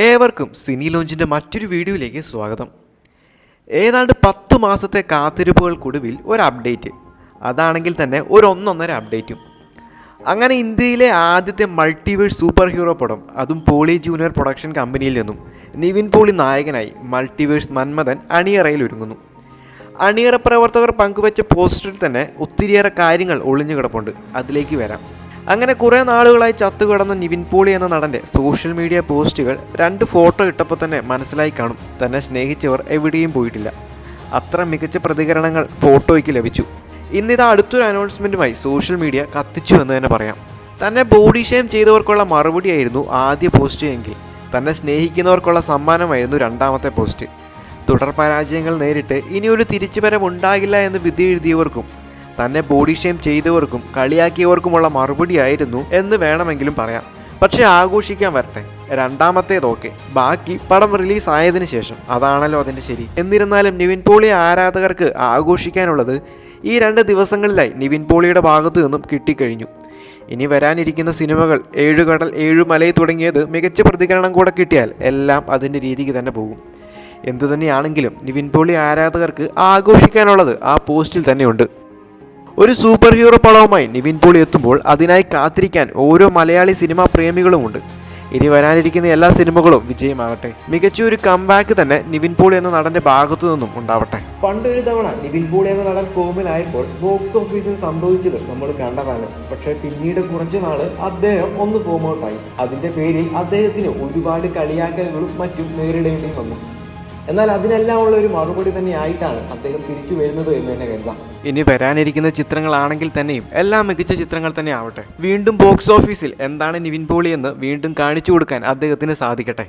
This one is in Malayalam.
ഏവർക്കും സിനി ലോഞ്ചിന്റെ മറ്റൊരു വീഡിയോയിലേക്ക് സ്വാഗതം. ഏതാണ്ട് പത്ത് മാസത്തെ കാത്തിരിപ്പുകൾക്കൊടുവിൽ ഒരു അപ്ഡേറ്റ്. അതാണെങ്കിൽ തന്നെ ഒരു ഒന്നൊന്നര അപ്ഡേറ്റും. അങ്ങനെ ഇന്ത്യയിലെ ആദ്യത്തെ മൾട്ടിവേഴ്സ് സൂപ്പർ ഹീറോ പടം അതും പോളി ജൂനിയർ പ്രൊഡക്ഷൻ കമ്പനിയിൽ നിന്നും നിവിൻ പോളി നായകനായി മൾട്ടിവേഴ്സ് മന്മഥൻ അണിയറയിൽ ഒരുങ്ങുന്നു. അണിയറ പ്രവർത്തകർ പങ്കുവച്ച പോസ്റ്ററിൽ തന്നെ ഒത്തിരിയേറെ കാര്യങ്ങൾ ഒളിഞ്ഞു കിടപ്പുണ്ട് അതിലേക്ക് വരാം. അങ്ങനെ കുറേ നാളുകളായി ചത്തുകിടന്ന നിവിൻ പോളി എന്ന നടന്റെ സോഷ്യൽ മീഡിയ പോസ്റ്റുകൾ രണ്ട് ഫോട്ടോ ഇട്ടപ്പോൾ തന്നെ മനസ്സിലായി കാണും. തന്നെ സ്നേഹിച്ചവർ എവിടെയും പോയിട്ടില്ല. അത്ര മികച്ച പ്രതികരണങ്ങൾ ഫോട്ടോയ്ക്ക് ലഭിച്ചു. ഇന്നിതാ അടുത്തൊരു അനൗൺസ്മെന്റുമായി സോഷ്യൽ മീഡിയ കത്തിച്ചു എന്ന് തന്നെ പറയാം. തന്നെ ബോഡി ഷെയിം ചെയ്തവർക്കുള്ള മറുപടിയായിരുന്നു ആദ്യ പോസ്റ്റ് എങ്കിൽ. തന്നെ സ്നേഹിക്കുന്നവർക്കുള്ള സമ്മാനമായിരുന്നു രണ്ടാമത്തെ പോസ്റ്റ്. തുടർ പരാജയങ്ങൾ നേരിട്ട് ഇനിയൊരു തിരിച്ചുവരവ് ഉണ്ടാകില്ല എന്ന് വിധി എഴുതിയവർക്കും തന്നെ ബോഡി ഷെയിം ചെയ്തവർക്കും കളിയാക്കിയവർക്കുമുള്ള മറുപടിയായിരുന്നു എന്ന് വേണമെങ്കിലും പറയാം. പക്ഷെ ആഘോഷിക്കാൻ വരട്ടെ. രണ്ടാമത്തേതൊക്കെ ബാക്കി പടം റിലീസ് ആയതിനു ശേഷം അതാണല്ലോ അതിന്റെ ശരി. എന്നിരുന്നാലും നിവിൻ പോളി ആരാധകർക്ക് ആഘോഷിക്കാനുള്ളത് ഈ രണ്ട് ദിവസങ്ങളിലായി നിവിൻ പോളിയുടെ ഭാഗത്തു നിന്നും കിട്ടിക്കഴിഞ്ഞു. ഇനി വരാനിരിക്കുന്ന സിനിമകൾ ഏഴുകടൽ ഏഴുമലൈ തുടങ്ങിയത് മികച്ച പ്രതികരണം കൂടെ കിട്ടിയാൽ എല്ലാം അതിന്റെ രീതിക്ക് തന്നെ പോകും. എന്തുതന്നെയാണെങ്കിലും നിവിൻ പോളി ആരാധകർക്ക് ആഘോഷിക്കാനുള്ളത് ആ പോസ്റ്റിൽ തന്നെയുണ്ട്. ഒരു സൂപ്പർ ഹീറോ പടവുമായി നിവിൻ പോളി എത്തുമ്പോൾ അതിനായി കാത്തിരിക്കാൻ ഓരോ മലയാളി സിനിമാ പ്രേമികളുമുണ്ട്. ഇനി വരാനിരിക്കുന്ന എല്ലാ സിനിമകളും വിജയമാകട്ടെ. മികച്ച ഒരു കംബാക്ക് തന്നെ നിവിൻ പോളി എന്ന നടന്റെ ഭാഗത്തു നിന്നും ഉണ്ടാവട്ടെ. പണ്ടൊരു തവണ നിവിൻ പോളി എന്ന നടൻ ഫോമിലായപ്പോൾ ബോക്സ് ഓഫീസിൽ സംഭവിച്ചത് നമ്മൾ കണ്ടതാണ്. പക്ഷേ പിന്നീട് കുറച്ചു നാൾ അദ്ദേഹം ഒന്ന് ഫോം ഔട്ടായി അതിന്റെ പേരിൽ അദ്ദേഹത്തിന് ഒരുപാട് കളിയാക്കലുകളും മറ്റും നേരിടേണ്ടി വന്നു. എന്നാൽ അതിനെല്ലാം ഉള്ള ഒരു മറുപടി തന്നെ ആയിട്ടാണ് അദ്ദേഹം തിരിച്ചു വരുന്നത് എന്ന് തന്നെ കരുതാം. ഇനി വരാനിരിക്കുന്ന ചിത്രങ്ങളാണെങ്കിൽ തന്നെയും എല്ലാം മികച്ച ചിത്രങ്ങൾ തന്നെ ആവട്ടെ വീണ്ടും ബോക്സ് ഓഫീസിൽ എന്താണ് നിവിൻ പോളി എന്ന് വീണ്ടും കാണിച്ചു കൊടുക്കാൻ അദ്ദേഹത്തിന് സാധിക്കട്ടെ.